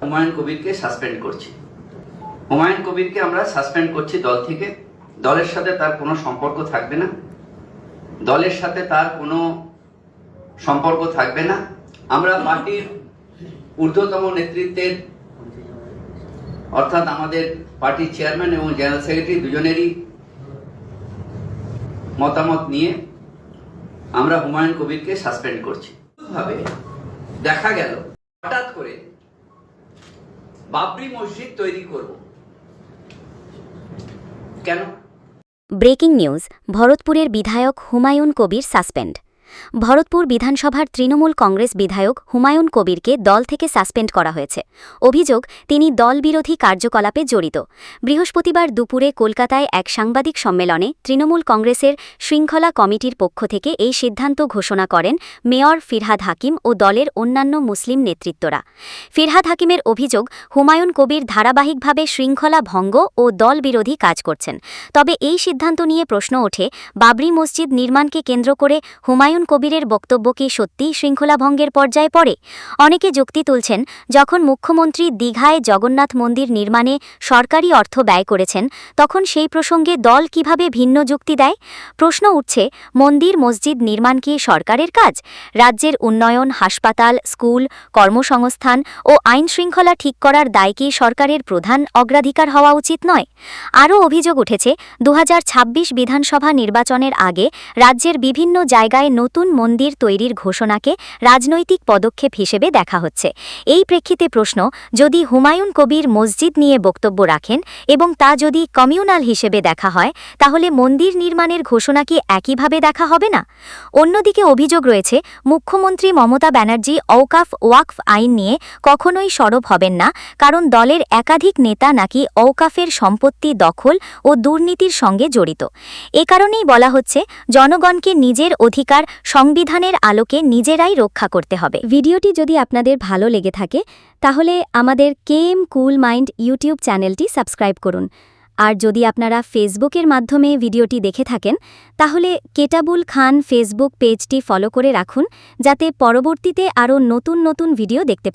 Humayun কবিরকে suspend করছি। হুমায়ুন কবিরকে আমরা suspend করছি দল থেকে। দলের সাথে তার কোনো সম্পর্ক থাকবে না। দলের সাথে তার কোনো সম্পর্ক থাকবে না। আমরা পার্টির ঊর্ধ্বতম নেতৃত্বের, অর্থাৎ আমাদের পার্টির চেয়ারম্যান এবং জেনারেল সেক্রেটারি দুজনেরই মতামত নিয়ে আমরা হুমায়ুন কবিরকে সাসপেন্ড করছি। ভাবে দেখা গেল, হঠাৎ করে বাবরি মসজিদ তৈরি করব। কেন? ব্রেকিং নিউজ ভরতপুরের বিধায়ক হুমায়ুন কবির সাসপেন্ড। ভরতপুর বিধানসভার তৃণমূল কংগ্রেস বিধায়ক হুমায়ুন কবিরকে দল থেকে সাসপেন্ড করা হয়েছে। অভিযোগ, তিনি দলবিরোধী কার্যকলাপে জড়িত। বৃহস্পতিবার দুপুরে কলকাতায় এক সাংবাদিক সম্মেলনে তৃণমূল কংগ্রেসের শৃঙ্খলা কমিটির পক্ষ থেকে এই সিদ্ধান্ত ঘোষণা করেন মেয়র ফিরহাদ হাকিম ও দলের অন্যান্য মুসলিম নেতৃত্বরা। ফিরহাদ হাকিমের অভিযোগ, হুমায়ুন কবির ধারাবাহিকভাবে শৃঙ্খলা ভঙ্গ ও দলবিরোধী কাজ করছেন। তবে এই সিদ্ধান্ত নিয়ে প্রশ্ন ওঠে, বাবরি মসজিদ নির্মাণকে কেন্দ্র করে হুমায়ুন কবিরের বক্তব্য কি সত্যিই শৃঙ্খলা ভঙ্গের পর্যায়ে পড়ে? অনেকে যুক্তি তুলছেন, যখন মুখ্যমন্ত্রী দীঘায় জগন্নাথ মন্দির নির্মাণে সরকারি অর্থ ব্যয় করেছেন, তখন সেই প্রসঙ্গে দল কীভাবে ভিন্ন যুক্তি দেয়? প্রশ্ন উঠছে, মন্দির মসজিদ নির্মাণ কি সরকারের কাজ? রাজ্যের উন্নয়ন, হাসপাতাল, স্কুল, কর্মসংস্থান ও আইন শৃঙ্খলা ঠিক করার দায় কি সরকারের প্রধান অগ্রাধিকার হওয়া উচিত নয়? আরও অভিযোগ উঠেছে দু হাজার ছাব্বিশ বিধানসভা নির্বাচনের আগে রাজ্যের বিভিন্ন জায়গায় নতুন মন্দির তৈরির ঘোষণাকে রাজনৈতিক পদক্ষেপ হিসেবে দেখা হচ্ছে। এই প্রেক্ষিতে প্রশ্ন, যদি হুমায়ুন কবির মসজিদ নিয়ে বক্তব্য রাখেন এবং তা যদি কমিউনাল হিসেবে দেখা হয়, তাহলে মন্দির নির্মাণের ঘোষণা কি একইভাবে দেখা হবে না? অন্যদিকে অভিযোগ রয়েছে, মুখ্যমন্ত্রী মমতা ব্যানার্জি ঔকাফ ওয়াকফ আইন নিয়ে কখনোই সরব হবেন না, কারণ দলের একাধিক নেতা নাকি ঔকাফের সম্পত্তি দখল ও দুর্নীতির সঙ্গে জড়িত। এ কারণেই বলা হচ্ছে, জনগণকে নিজের অধিকার সংবিধানের আলোকে নিজেরাই রক্ষা করতে হবে। ভিডিওটি যদি আপনাদের ভালো লেগে থাকে, তাহলে আমাদের কেম কুল মাইন্ড ইউটিউব চ্যানেলটি সাবস্ক্রাইব করুন। আর যদি আপনারা ফেসবুকের মাধ্যমে ভিডিওটি দেখে থাকেন, তাহলে কেটাবুল খান ফেসবুক পেজটি ফলো করে রাখুন, যাতে পরবর্তীতে আরও নতুন নতুন ভিডিও দেখতে পারেন।